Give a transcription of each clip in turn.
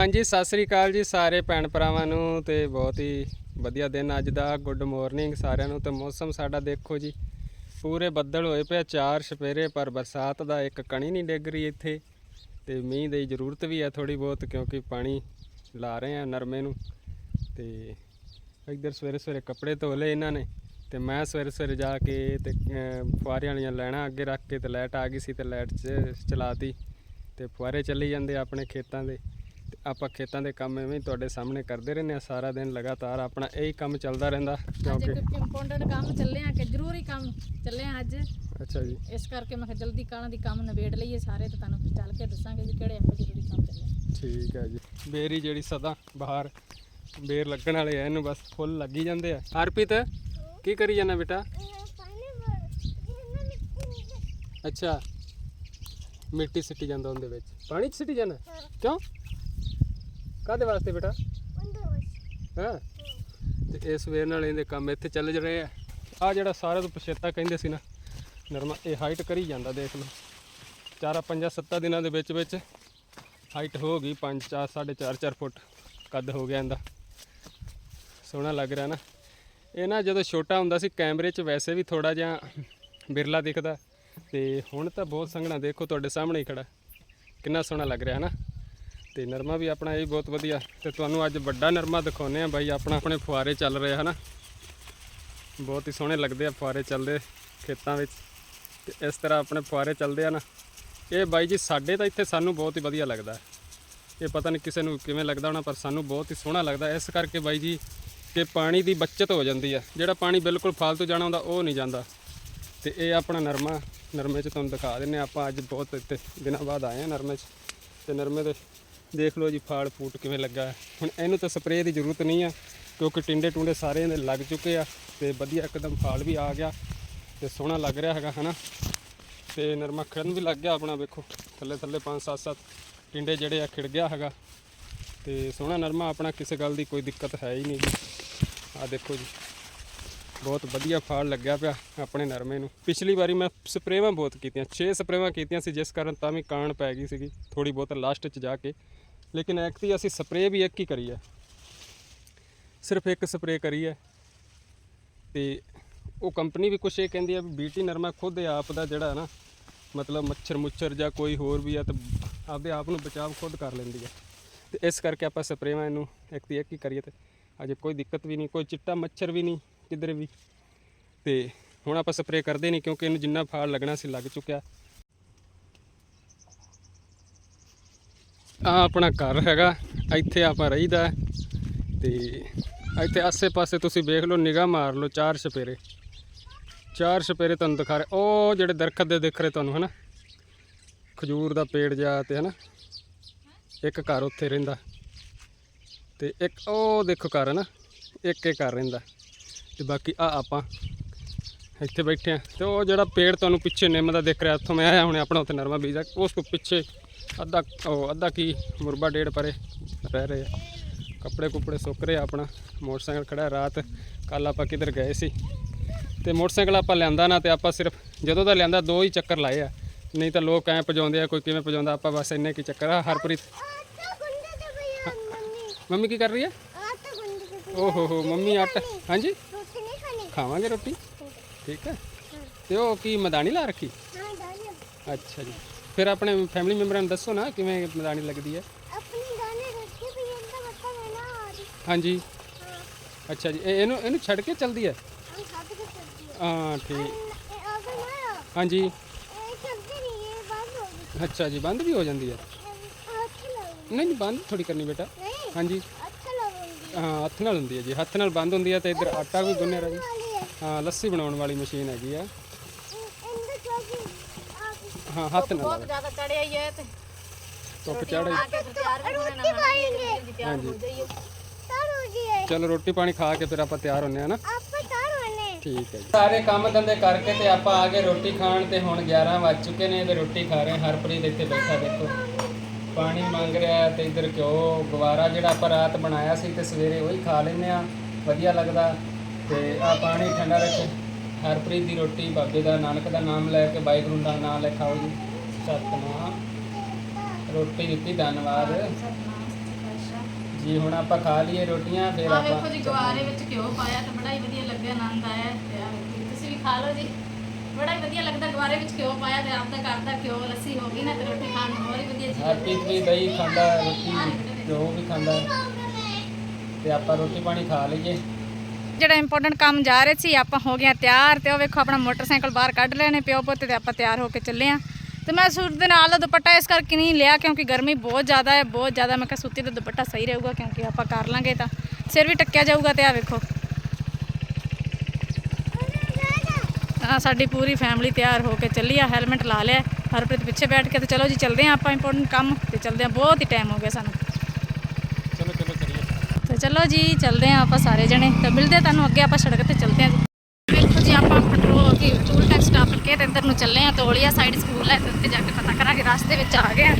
ਹਾਂਜੀ, ਸਤਿ ਸ੍ਰੀ ਅਕਾਲ ਜੀ ਸਾਰੇ ਭੈਣ ਭਰਾਵਾਂ ਨੂੰ ਤੇ ਬਹੁਤ ਹੀ ਵਧੀਆ ਦਿਨ ਅੱਜ ਦਾ। ਗੁੱਡ ਮਾਰਨਿੰਗ ਸਾਰਿਆਂ ਨੂੰ ਤੇ ਮੌਸਮ ਸਾਡਾ ਦੇਖੋ ਜੀ। ਪੂਰੇ ਬੱਦਲ ਹੋਏ ਪਿਆ ਚਾਰ ਸਪੇਰੇ ਪਰ ਬਰਸਾਤ ਦਾ ਇੱਕ ਕਣੀ ਨਹੀਂ ਡਿੱਗ ਰਹੀ ਇੱਥੇ ਤੇ ਮੀਂਹ ਦੀ ਜ਼ਰੂਰਤ ਵੀ ਹੈ ਥੋੜੀ ਬਹੁਤ ਕਿਉਂਕਿ ਪਾਣੀ ਲਾ ਰਹੇ ਆ ਨਰਮੇ ਨੂੰ ਤੇ ਇੱਧਰ ਸਵੇਰੇ ਸਵੇਰੇ ਕੱਪੜੇ ਧੋ ਲਏ ਇਹਨਾਂ ਨੇ ਤੇ ਮੈਂ ਸਵੇਰੇ ਸਵੇਰੇ ਜਾ ਕੇ ਤੇ ਫੁਆਰੇ ਵਾਲੀਆਂ ਲੈਣਾ ਅੱਗੇ ਰੱਖ ਕੇ ਤੇ ਲਾਈਟ ਆ ਗਈ ਸੀ ਤੇ ਲਾਈਟ ਚ ਚਲਾਤੀ ਤੇ ਫੁਆਰੇ ਚੱਲੀ ਜਾਂਦੇ ਆਪਣੇ ਖੇਤਾਂ ਦੇ। ਆਪਾਂ ਖੇਤਾਂ ਦੇ ਕੰਮ ਐਵੇਂ ਹੀ ਤੁਹਾਡੇ ਸਾਹਮਣੇ ਕਰਦੇ ਰਹਿੰਦੇ ਆ ਸਾਰਾ ਦਿਨ ਲਗਾਤਾਰ ਆਪਣਾ ਇਹੀ ਕੰਮ ਚੱਲਦਾ ਰਹਿੰਦਾ ਅੱਜ ਕਿਉਂਕਿ ਇੱਕ ਇੰਪੋਰਟੈਂਟ ਕੰਮ ਚੱਲੇ ਆ ਕਿ ਜ਼ਰੂਰੀ ਕੰਮ ਚੱਲੇ ਆ ਅੱਜ। ਅੱਛਾ ਜੀ। ਇਸ ਕਰਕੇ ਮੈਂ ਕਿਹਾ ਜਲਦੀ ਕਾਲਾਂ ਦੀ ਕੰਮ ਨਿਬੇੜ ਲਈਏ ਸਾਰੇ ਤੇ ਤੁਹਾਨੂੰ ਫਿਰ ਚੱਲ ਕੇ ਦੱਸਾਂਗੇ ਵੀ ਕਿਹੜੇ ਆਪਾਂ ਜ਼ਰੂਰੀ ਕੰਮ ਚੱਲੇ ਆ। ਠੀਕ ਹੈ ਜੀ। ਬੇਰੀ ਜਿਹੜੀ ਸਦਾ ਬਾਹਰ ਬੇਰ ਲੱਗਣ ਵਾਲੇ ਆ ਇਹਨੂੰ ਬਸ ਫੁੱਲ ਲੱਗੀ ਜਾਂਦੇ ਆ। ਹਰਪ੍ਰੀਤ ਕੀ ਕਰੀ ਜਾਂਦਾ ਬੇਟਾ? ਅੱਛਾ। ਮਿੱਟੀ ਸਿੱਟੀ ਜਾਂਦਾ ਉਹਦੇ ਵਿੱਚ। ਪਾਣੀ ਚ ਸਿੱਟੀ ਜਾਂਦਾ? ਕਿਉਂ? ਕਾਦੇ ਵਾਸਤੇ ਬੇਟਾ? ਹਾਂ? ਤੇ ਇਸ ਵੇਰ ਨਾਲ ਇਹਦੇ ਕੰਮ ਇੱਥੇ ਚੱਲ ਰਹੇ ਆ। ਆ ਜਿਹੜਾ ਸਾਰਾ ਤੋਂ ਪਛੇਤਾ ਕਹਿੰਦੇ ਸੀ ਨਾ ਨਰਮਾ ਇਹ ਹਾਈਟ ਕਰੀ ਜਾਂਦਾ ਦੇਖ ਲਓ। ਚਾਰਾਂ ਪੰਜਾਂ ਸੱਤਾਂ ਦਿਨਾਂ ਦੇ ਵਿੱਚ ਵਿੱਚ ਹਾਈਟ ਹੋ ਗਈ 5 4 4.5 4 ਫੁੱਟ ਕੱਦ ਹੋ ਗਿਆ ਇਹਦਾ। ਸੋਹਣਾ ਲੱਗ ਰਿਹਾ ਨਾ। ਇਹ ਨਾ ਜਦੋਂ ਛੋਟਾ ਹੁੰਦਾ ਸੀ ਕੈਮਰੇ 'ਚ ਵੈਸੇ ਵੀ ਥੋੜਾ ਜਿਹਾ ਬਿਰਲਾ ਦਿਖਦਾ। ਤੇ ਹੁਣ ਤਾਂ ਬਹੁਤ ਸੰਘਣਾ ਦੇਖੋ ਤੁਹਾਡੇ ਸਾਹਮਣੇ ਹੀ ਖੜਾ। ਕਿੰਨਾ ਸੋਹਣਾ ਲੱਗ ਰਿਹਾ ਹੈ ਨਾ। ਤੇ ਨਰਮਾ ਵੀ ਆਪਣਾ ਇਹ ਬਹੁਤ ਵਧੀਆ। ਤੇ ਤੁਹਾਨੂੰ ਅੱਜ ਵੱਡਾ ਨਰਮਾ ਦਿਖਾਉਨੇ ਆ ਬਾਈ, ਆਪਣਾ ਆਪਣੇ ਫੁਆਰੇ ਚੱਲ ਰਹੇ ਹਨਾ? ਬਹੁਤ ਹੀ ਸੋਹਣੇ ਲੱਗਦੇ ਆ ਫੁਆਰੇ ਚੱਲਦੇ ਖੇਤਾਂ ਵਿੱਚ। ਤੇ ਇਸ ਤਰ੍ਹਾਂ ਆਪਣੇ ਫੁਆਰੇ ਚੱਲਦੇ ਆ ਨਾ। ਇਹ ਬਾਈ ਜੀ, ਸਾਡੇ ਤਾਂ ਇੱਥੇ ਸਾਨੂੰ ਬਹੁਤ ਹੀ ਵਧੀਆ ਲੱਗਦਾ। ਇਹ ਪਤਾ ਨਹੀਂ ਕਿਸੇ ਨੂੰ ਕਿਵੇਂ ਲੱਗਦਾ ਹੋਣਾ, ਪਰ ਸਾਨੂੰ ਬਹੁਤ ਹੀ ਸੋਹਣਾ ਲੱਗਦਾ। ਇਸ ਕਰਕੇ ਬਾਈ ਜੀ ਕਿ ਪਾਣੀ ਦੀ ਬਚਤ ਹੋ ਜਾਂਦੀ ਹੈ ਜਿਹੜਾ ਪਾਣੀ ਬਿਲਕੁਲ ਫਾਲਤੂ ਜਾਣਾ ਹੁੰਦਾ, ਉਹ ਨਹੀਂ ਜਾਂਦਾ। ਤੇ ਇਹ ਆਪਣਾ ਨਰਮਾ, ਨਰਮੇ 'ਚ ਤੁਹਾਨੂੰ ਦਿਖਾ ਦਿੰਨੇ ਹਾਂ। ਆਪਾਂ ਅੱਜ ਬਹੁਤ ਇੱਥੇ ਦਿਨਾਂ ਬਾਅਦ ਆਏ ਆ ਨਰਮੇ 'ਚ। ਤੇ ਨਰਮੇ ਦੇ ਦੇਖ ਲਓ ਜੀ ਫਾਲ ਫੂਟ ਕਿਵੇਂ ਲੱਗਾ। ਹੈ। ਹੁਣ ਇਹਨੂੰ ਤਾਂ ਸਪਰੇਅ ਦੀ ਜ਼ਰੂਰਤ ਨਹੀਂ ਆ, ਕਿਉਂਕਿ ਟਿੰਡੇ ਟੁੰਡੇ ਸਾਰੇ ਇਹਦੇ ਲੱਗ ਚੁੱਕੇ ਆ ਤੇ ਵਧੀਆ ਇੱਕਦਮ ਫਾਲ ਵੀ ਆ ਗਿਆ ਤੇ ਸੋਹਣਾ ਲੱਗ ਰਿਹਾ ਹੈਗਾ, ਹਨਾ। ਤੇ ਨਰਮਾ ਖਿੜਨ ਵੀ ਲੱਗ ਗਿਆ ਆਪਣਾ, ਵੇਖੋ, ਥੱਲੇ ਥੱਲੇ 5 7 7 ਟਿੰਡੇ ਜਿਹੜੇ ਆ ਖਿੜ ਗਿਆ ਹੈਗਾ। ਤੇ ਸੋਹਣਾ ਨਰਮਾ, ਆਪਣਾ ਕਿਸੇ ਗੱਲ ਦੀ ਕੋਈ ਦਿੱਕਤ ਹੈ ਹੀ ਨਹੀਂ ਜੀ। ਆ ਦੇਖੋ ਜੀ, ਬਹੁਤ ਵਧੀਆ ਫਾਲ ਲੱਗਿਆ ਪਿਆ ਆਪਣੇ ਨਰਮੇ ਨੂੰ। ਪਿਛਲੀ ਵਾਰੀ ਮੈਂ ਸਪਰੇਵਾਂ ਬਹੁਤ ਕੀਤੀਆਂ 6 ਸਪਰੇਵਾਂ ਕੀਤੀਆਂ ਸੀ, ਜਿਸ ਕਾਰਨ ਤਾਂ ਵੀ ਕਾਣ ਪੈ ਗਈ ਸੀਗੀ ਥੋੜੀ ਬਹੁਤ ਲਾਸਟ 'ਚ ਜਾ ਕੇ। ਲੇਕਿਨ ਐਕਤੀ ਅਸੀਂ ਸਪਰੇਅ ਵੀ ਇੱਕ ਹੀ ਕਰੀ ਹੈ। ਸਿਰਫ ਇੱਕ ਸਪਰੇਅ ਕਰੀ ਹੈ ਤੇ ਉਹ ਕੰਪਨੀ ਵੀ ਕੁਛ ਇਹ ਕਹਿੰਦੀ ਆ ਵੀ ਬੀਟੀ ਨਰਮਾ ਖੁਦ ਆਪ ਦਾ ਜਿਹੜਾ ਨਾ, ਮਤਲਬ ਮੱਛਰ ਮੁੱਛਰ ਜਾਂ ਕੋਈ ਹੋਰ ਵੀ ਆ ਤਾਂ ਆਪਦੇ ਆਪ ਨੂੰ ਬਚਾਅ ਖੁਦ ਕਰ ਲੈਂਦੀ ਆ ਤੇ ਇਸ ਕਰਕੇ ਆਪਾਂ ਸਪਰੇਵਾਂ ਇਹਨੂੰ ਇੱਕ ਦੀ ਇੱਕ ਹੀ ਕਰੀਏ ਤੇ ਅਜੇ ਕੋਈ ਦਿੱਕਤ ਵੀ ਨਹੀਂ, ਕੋਈ ਚਿੱਟਾ ਮੱਛਰ ਵੀ ਨਹੀਂ ਕਿਧਰੇ ਵੀ। ਤੇ ਹੁਣ ਆਪਾਂ ਸਪਰੇਅ ਕਰਦੇ ਨਹੀਂ ਕਿਉਂਕਿ ਇਹਨੂੰ ਜਿੰਨਾ ਫਾਲ ਲੱਗਣਾ ਸੀ ਲੱਗ ਚੁੱਕਿਆ। ਆ ਆਪਣਾ ਘਰ ਹੈਗਾ, ਇੱਥੇ ਆਪਾਂ ਰਹੀਦਾ ਹੈ। ਤੇ ਇੱਥੇ ਆਸੇ-ਪਾਸੇ ਤੁਸੀਂ ਵੇਖ ਲਓ, ਨਿਗਾਹ ਮਾਰ ਲਓ, ਚਾਰ ਛਪੇਰੇ ਚਾਰ ਛਪੇਰੇ ਤੁਹਾਨੂੰ ਦਿਖਾ ਰਹੇ। ਉਹ ਜਿਹੜੇ ਦਰਖਤ ਦੇ ਦਿਖ ਰਹੇ ਤੁਹਾਨੂੰ, ਹਨਾ? ਖਜੂਰ ਦਾ ਪੇੜ ਜਾ ਤੇ, ਹਨਾ? ਇੱਕ ਘਰ ਉੱਥੇ ਰਹਿੰਦਾ। ਤੇ ਇੱਕ ਉਹ ਦੇਖੋ ਘਰ ਹੈ ਨਾ ਇੱਕ ਇੱਕ ਘਰ ਰਹਿੰਦਾ। ਤੇ ਬਾਕੀ ਆ ਆਪਾਂ ਇੱਥੇ ਬੈਠੇ ਆ ਤੇ ਉਹ ਜਿਹੜਾ ਪੇੜ ਤੁਹਾਨੂੰ ਪਿੱਛੇ ਨਿੰਮ ਦਾ ਦਿਖ ਰਿਹਾ, ਉੱਥੋਂ ਮੈਂ ਆਇਆ ਹੁਣੇ ਆਪਣਾ ਉੱਥੇ ਨਰਮਾ ਬੀਜਦਾ ਉਸ ਤੋਂ ਪਿੱਛੇ ਅੱਧਾ ਉਹ ਅੱਧਾ ਕੀ ਮੁਰਬਾ ਡੇਢ ਪਰੇ ਰਹਿ ਰਹੇ ਆ। ਕੱਪੜੇ ਕੁਪੜੇ ਸੁੱਕ ਰਹੇ ਆ ਆਪਣਾ। ਮੋਟਰਸਾਈਕਲ ਖੜਾ ਰਾਤ। ਕੱਲ ਆਪਾਂ ਕਿਧਰ ਗਏ ਸੀ? ਤੇ ਮੋਟਰਸਾਈਕਲ ਆਪਾਂ ਲਿਆਂਦਾ ਨਾ ਤੇ ਆਪਾਂ ਸਿਰਫ ਜਦੋਂ ਦਾ ਲਿਆਂਦਾ ਦੋ ਹੀ ਚੱਕਰ ਲਾਏ ਆ। ਨਹੀਂ ਤਾਂ ਲੋਕ ਐਂ ਪਜਾਉਂਦੇ ਆ ਕੋਈ ਕਿਵੇਂ ਪਜਾਉਂਦਾ ਆਪਾਂ ਬਸ ਇੰਨੇ ਕੀ ਚੱਕਰ ਆ। ਹਰਪ੍ਰੀਤ। ਮੰਮੀ ਕੀ ਕਰ ਰਹੀ ਹੈ ਓ ਹੋ ਹੋ ਮੰਮੀ ਆਟਾ। ਹਾਂਜੀ? ਖਾਵਾਂਗੇ ਰੋਟੀ? ਠੀਕ ਹੈ ਤੇ ਉਹ ਕੀ ਮਦਾਨੀ ਲਾ ਰੱਖੀ? ਅੱਛਾ ਜੀ। ਫਿਰ ਆਪਣੇ ਫੈਮਿਲੀ ਮੈਂਬਰਾਂ ਨੂੰ ਦੱਸੋ ਨਾ ਕਿਵੇਂ ਮਦਾਨੀ ਲੱਗਦੀ ਹੈ। ਹਾਂਜੀ। ਅੱਛਾ ਜੀ ਇਹ- ਇਹਨੂੰ ਇਹਨੂੰ ਛੱਡ ਕੇ ਚਲਦੀ ਹੈ? ਹਾਂ ਠੀਕ। ਹਾਂਜੀ। ਅੱਛਾ ਜੀ ਬੰਦ ਵੀ ਹੋ ਜਾਂਦੀ ਹੈ। ਨਹੀਂ ਨਹੀਂ ਬੰਦ ਥੋੜੀ ਕਰਨੀ ਬੇਟਾ। ਹਾਂਜੀ। ਹਾਂ ਹੱਥ ਨਾਲ ਹੁੰਦੀ ਹੈ ਜੀ ਹੱਥ ਨਾਲ ਬੰਦ ਹੁੰਦੀ ਹੈ ਤੇ ਇੱਧਰ ਆਟਾ ਵੀ ਗੁੰਨਿਆ ਰਿਹਾ ਹਾਂ ਲੱਸੀ ਬਣਾਉਣ ਵਾਲੀ ਮਸ਼ੀਨ ਹੈਗੀ ਆ। ਹਾਂ ਹੱਥ ਨਾਲ ਬਹੁਤ ਜ਼ਿਆਦਾ ਚੜਿਆ ਹੀ ਹੈ ਤੇ। ਧੁੱਪ ਚੜ੍ਹ ਆ ਕੇ ਫਿਰ ਤਿਆਰ ਹੋ ਜਾਈਏ। ਚਲੋ ਰੋਟੀ ਪਾਣੀ ਖਾ ਕੇ ਫਿਰ ਆਪਾਂ ਤਿਆਰ ਹੁੰਨੇ ਆ ਨਾ। ਠੀਕ ਹੈ ਜੀ। ਸਾਰੇ ਕੰਮ ਧੰਦੇ ਕਰਕੇ ਤੇ ਆਪਾਂ ਆ ਗਏ ਰੋਟੀ ਖਾਣ ਤੇ ਹੁਣ 11 ਵੱਜ ਚੁੱਕੇ ਨੇ ਤੇ ਰੋਟੀ ਖਾ ਰਹੇ ਹਾਂ। ਹਰਪ੍ਰੀਤ ਇੱਥੇ ਬੈਠਾ ਦੇਖੋ। ਪਾਣੀ ਮੰਗ ਰਿਹਾ ਹੈ ਤੇ ਇੱਧਰ ਘਿਓ ਗਵਾਰਾ ਜਿਹੜਾ ਆਪਾਂ ਰਾਤ ਬਣਾਇਆ ਸੀ ਤੇ ਸਵੇਰੇ ਉਹੀ ਖਾ ਲੈਂਦੇ ਆ ਵਧੀਆ ਲੱਗਦਾ। ਤੇ ਆ ਪਾਣੀ ਠੰਡਾ ਰੱਖੋ। ਹਰਪ੍ਰੀਤ ਦੀ ਰੋਟੀ ਬਾਬੇ ਦਾ ਨਾਨਕ ਦਾ ਨਾਮ ਲੈ ਕੇ ਵਾਹਿਗੁਰੂ ਦਾ ਨਾਮ ਲੈ ਖਾਓ ਜੀ। ਸਤਨਾਮ। ਰੋਟੀ ਦਿੱਤੀ ਧੰਨਵਾਦ। ਜੀ ਹੁਣ ਆਪਾਂ ਖਾ ਲਈਏ ਰੋਟੀਆਂ ਫਿਰ ਆ ਆਪਾਂ ਵੇਖੋ ਜੀ ਗਵਾਰੇ ਵਿੱਚ ਘਿਓ ਪਾਇਆ ਤਾਂ ਬੜਾ ਹੀ ਵਧੀਆ ਲੱਗਿਆ ਆਨੰਦ ਆਇਆ ਤੇ ਆਹ ਵੇਖੋ ਜੀ, ਤੁਸੀਂ ਵੀ ਖਾ ਲਓ ਜੀ। ਬੜਾ ਹੀ ਵਧੀਆ ਲੱਗਦਾ ਗਵਾਰੇ ਵਿੱਚ ਘਿਓ ਪਾਇਆ ਤੇ ਘਰ ਦਾ ਘਿਓ ਲੱਸੀ ਹੋ ਗਈ ਨਾ ਤੇ ਰੋਟੀ ਖਾਣ ਨੂੰ ਹੋਰ ਹੀ ਵਧੀਆ ਜੀ ਹਰਪ੍ਰੀਤ ਵੀ ਦਹੀਂ ਖਾਂਦਾ ਰੋਟੀ ਘਿਓ ਵੀ ਖਾਂਦਾ। ਤੇ ਆਪਾਂ ਰੋਟੀ ਪਾਣੀ ਖਾ ਲਈਏ। ਜਿਹੜਾ ਇੰਪੋਰਟੈਂਟ ਕੰਮ ਜਾ ਰਹੇ ਸੀ, ਆਪਾਂ ਹੋ ਗਏ ਤਿਆਰ ਤੇ ਉਹ ਵੇਖੋ ਆਪਣਾ ਮੋਟਰਸਾਈਕਲ ਬਾਹਰ ਕੱਢ ਲਏ ਨੇ ਪਿਓ ਪੁੱਤ ਤੇ ਆਪਾਂ ਤਿਆਰ ਹੋ ਕੇ ਚੱਲੇ ਆ। ਤੇ ਮੈਂ ਸੂਟ ਦੇ ਨਾਲ ਦਾ ਦੁਪੱਟਾ ਇਸ ਕਰਕੇ ਨਹੀਂ ਲਿਆ ਕਿਉਂਕਿ ਗਰਮੀ ਬਹੁਤ ਜ਼ਿਆਦਾ ਹੈ, ਬਹੁਤ ਜ਼ਿਆਦਾ ਮੈਂ ਕਿਹਾ ਸੂਤੀ ਦਾ ਦੁਪੱਟਾ ਸਹੀ ਰਹੂਗਾ ਕਿਉਂਕਿ ਆਪਾਂ ਕਰ ਲਾਂਗੇ ਤਾਂ। ਸਿਰ ਵੀ ਟੱਕਿਆ ਜਾਊਗਾ ਤੇ ਆ ਵੇਖੋ। ਆ ਸਾਡੀ ਪੂਰੀ ਫੈਮਿਲੀ ਤਿਆਰ ਹੋ ਕੇ ਚੱਲੀ ਆ ਹੈਲਮਟ ਲਾ ਲਿਆ, ਹਰਪ੍ਰੀਤ ਪਿੱਛੇ ਬੈਠ ਕੇ ਤੇ ਚਲੋ ਜੀ ਚੱਲਦੇ ਆ ਆਪਾਂ ਇੰਪੋਰਟੈਂਟ ਕੰਮ ਤੇ ਚੱਲਦੇ ਆ, ਬਹੁਤ ਹੀ ਟਾਈਮ ਹੋ ਗਿਆ ਸਾਨੂੰ। ਚਲੋ ਜੀ, ਚਲਦੇ ਆ ਆਪਾਂ ਸਾਰੇ ਜਣੇ। ਤਾਂ ਮਿਲਦੇ ਤੁਹਾਨੂੰ ਅੱਗੇ, ਆਪਾਂ ਸੜਕ ਤੇ ਚਲਦੇ ਆ ਬਿਲਕੁਲ ਜੀ, ਆਪਾਂ ਪੈਟਰੋਲ ਕੀ ਟੂਲ ਟੈਕਸ ਸਟਾਪ ਕਰਕੇ ਤੇ ਅੰਦਰ ਨੂੰ ਚੱਲੇ ਆ ਤੋਲੀਆ ਸਾਈਡ ਸਕੂਲ ਹੈ ਤੇ ਜਾ ਕੇ ਪਤਾ ਕਰਾਂਗੇ, ਰਸਤੇ ਵਿੱਚ ਆ ਗਏ ਆ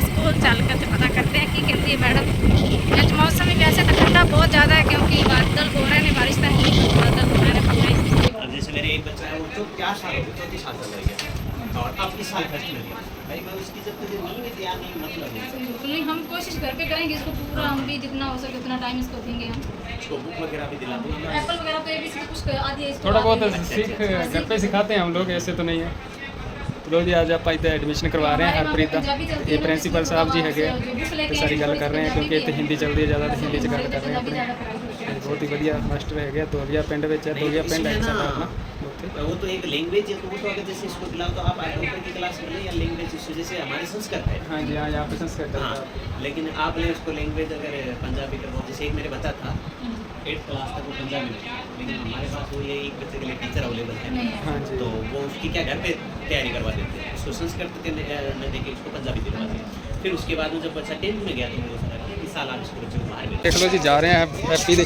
ਸਕੂਲ ਚੱਲ ਕੇ ਤੇ ਪਤਾ ਕਰਦੇ ਆ ਕੀ ਕਹਿੰਦੀ ਹੈ ਮੈਡਮ ਅੱਜ ਮੌਸਮ ਵੀ ਵੈਸੇ ਤਾਂ ਠੰਡਾ ਬਹੁਤ ਜ਼ਿਆਦਾ ਹੈ, ਕਿਉਂਕਿ ਬਾਦਲ ਹੋ ਰਹੇ ਨੇ, ਬਾਰਿਸ਼ ਤਾਂ ਨਹੀਂ, ਬਾਦਲ ਹੋ ਰਹੇ ਨੇ ਪੱਕਾ ਹੀ ਜਿਸ ਮੇਰੇ ਇੱਕ ਬੱਚਾ ਹੈ ਉਹ ਤੋਂ ਕਿਆ ਸਾਲ ਉਹ ਤੋਂ ਸਾਲ ਦਾ ਲੜਕਾ और अब इस साल फर्स्ट में गया भाई मैं उसकी जब तक नहीं में ध्यान नहीं मतलब नहीं बिल्कुल नहीं हम कोशिश घर पे करेंगे इसको पूरा हम भी जितना हो सके उतना टाइम इसको देंगे हम उसको बुक वगैरह भी दिला दूंगा एप्पल वगैरह तो एबीसी कुछ आदि है इसको थोड़ा आदि बहुत है। सीख घर पे सिखाते हैं हम लोग ऐसे तो नहीं है ਚਲੋ ਜੀ ਅੱਜ ਆਪਾਂ ਇੱਥੇ ਐਡਮਿਸ਼ਨ ਕਰਵਾ ਰਹੇ ਹਾਂ ਹਰਪ੍ਰੀਤ ਦਾ ਇਹ ਪ੍ਰਿੰਸੀਪਲ ਸਾਹਿਬ ਜੀ ਹੈਗੇ ਆ ਤੇ ਸਾਰੀ ਗੱਲ ਕਰ ਰਹੇ ਆ ਕਿਉਂਕਿ ਇੱਥੇ ਹਿੰਦੀ ਚੱਲਦੀ ਹੈ ਜ਼ਿਆਦਾ ਤੇ ਹਿੰਦੀ 'ਚ ਗੱਲ ਕਰ ਰਹੇ ਆ ਆਪਣੇ ਤੇ ਬਹੁਤ ਹੀ ਵਧੀਆ ਮਾਸਟਰ ਹੈਗੇ ਆ ਦੋਲੀਆ ਪਿੰਡ ਵਿੱਚ ਹੈ ਦੋਲੀਆ ਪਿੰਡ ਹੈ ਸਾਡਾ ਆਪਣਾ ਉੱਥੇ वो तो एक लैंग्वेज है तो वो तो अगर जैसे इसको दिलाओ तो आप आईओपी की क्लास में लें या लैंग्वेज इससे जैसे हमारे संस्कृत है ਹਾਂਜੀ ਹਾਂ यहाँ पे संस्कृत हाँ है लेकिन आप लें उसको लैंग्वेज अगर पंजाबी करवाओ जैसे एक मेरे बच्चा था एट क्लास तक वो पंजाबी में था। लेकिन हमारे पास वो ये एक बच्चे के लिए टीचर अवेलेबल है नहीं है हाँ जी तो वो उसकी क्या घर पे तैयारी करवा देते हैं उसको संस्कृत के न देके उसको पंजाबी दिलवाते हैं फिर उसके बाद में जब बच्चा टेंथ में गया तो वो सर इस साल आप इसको बच्चे को बाहर भेजें। ਦੇਖ ਲਓ ਜੀ ਜਾ ਰਹੇ ਆ ਹੈਪੀ ਦੇ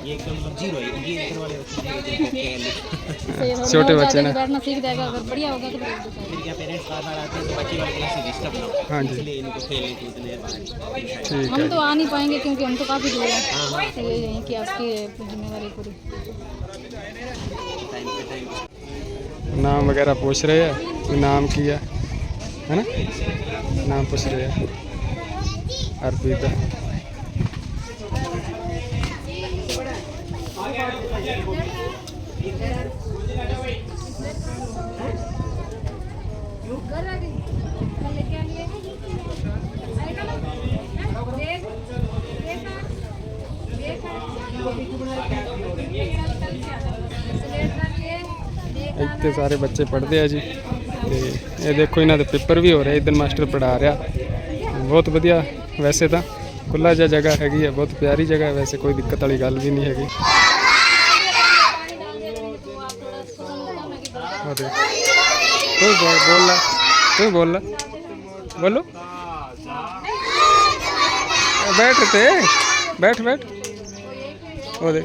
ये एकदम जीरो है ये ऊपर वाले छोटे बच्चे ना बैठना सीख जाएगा अगर बढ़िया होगा तो फिर क्या पेरेंट्स बार बार आते हैं तो बच्चे वाले क्लास डिस्टर्ब ना हो हाँ जी इसलिए इनको खेलने कूदने ठीक हम तो आ नहीं पाएंगे क्योंकि हम तो काफ़ी दूर हैं इसलिए यहीं की आपकी जिम्मेवारी पूरी नाम वगैरह पूछ रहे हैं नाम किया है ना नाम पूछ रहे हैं अरबी का ਇੱਥੇ ਸਾਰੇ ਬੱਚੇ ਪੜ੍ਹਦੇ ਆ ਜੀ। ਤੇ ਇਹ ਦੇਖੋ ਇਹਨਾਂ ਦੇ ਪੇਪਰ ਵੀ ਹੋ ਰਹੇ ਇਦਨ ਮਾਸਟਰ ਪੜ੍ਹਾ ਰਿਹਾ। ਬਹੁਤ ਵਧੀਆ, ਵੈਸੇ ਤਾਂ ਖੁੱਲਾ ਜਿਹਾ ਜਗ੍ਹਾ ਹੈਗੀ ਹੈ ਬਹੁਤ ਪਿਆਰੀ ਜਗ੍ਹਾ ਹੈ, ਵੈਸੇ ਕੋਈ ਦਿੱਕਤ ਵਾਲੀ ਗੱਲ ਵੀ ਨਹੀਂ ਹੈਗੀ। ਉਹ ਦੇਖ। ਤੂੰ ਬੋਲ ਬੋਲ ਲੈ। ਤੂੰ ਬੋਲ ਲੈ। ਬੋਲੋ? ਬੈਠ ਤੇ ਬੈਠ ਬੈਠ। ਉਹ ਦੇਖ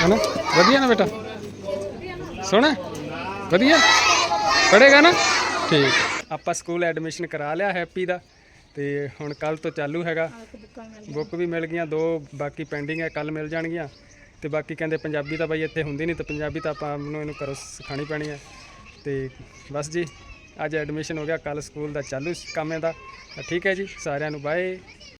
ਹੈ ਨਾ ਵਧੀਆ ਨਾ ਬੇਟਾ? ਸੋਹਣਾ? ਵਧੀਆ? ਪੜੇਗਾ ਨਾ? ਠੀਕ। ਆਪਾਂ ਸਕੂਲ ਐਡਮਿਸ਼ਨ ਕਰਾ ਲਿਆ ਹੈਪੀ ਦਾ ਤੇ ਹੁਣ ਕੱਲ ਤੋਂ ਚਾਲੂ ਹੈਗਾ। ਬੁੱਕ ਵੀ ਮਿਲ ਗਈਆਂ ਦੋ ਬਾਕੀ ਪੈਂਡਿੰਗ ਹੈ ਕੱਲ ਮਿਲ ਜਾਣਗੀਆਂ। ਤੇ ਬਾਕੀ ਕਹਿੰਦੇ ਪੰਜਾਬੀ ਤਾਂ ਬਾਈ ਇੱਥੇ ਹੁੰਦੀ ਨਹੀਂ ਤੇ ਪੰਜਾਬੀ ਤਾਂ ਆਪਾਂ ਨੂੰ ਇਹਨੂੰ ਕਰੋ ਸਿਖਾਣੀ ਪੈਣੀ ਹੈ। ਤੇ ਬਸ ਜੀ ਅੱਜ ਐਡਮਿਸ਼ਨ ਹੋ ਗਿਆ ਕੱਲ ਸਕੂਲ ਦਾ ਚਾਲੂ ਕੰਮ ਇਹਦਾ। ਠੀਕ ਹੈ ਜੀ ਸਾਰਿਆਂ ਨੂੰ ਬਾਏ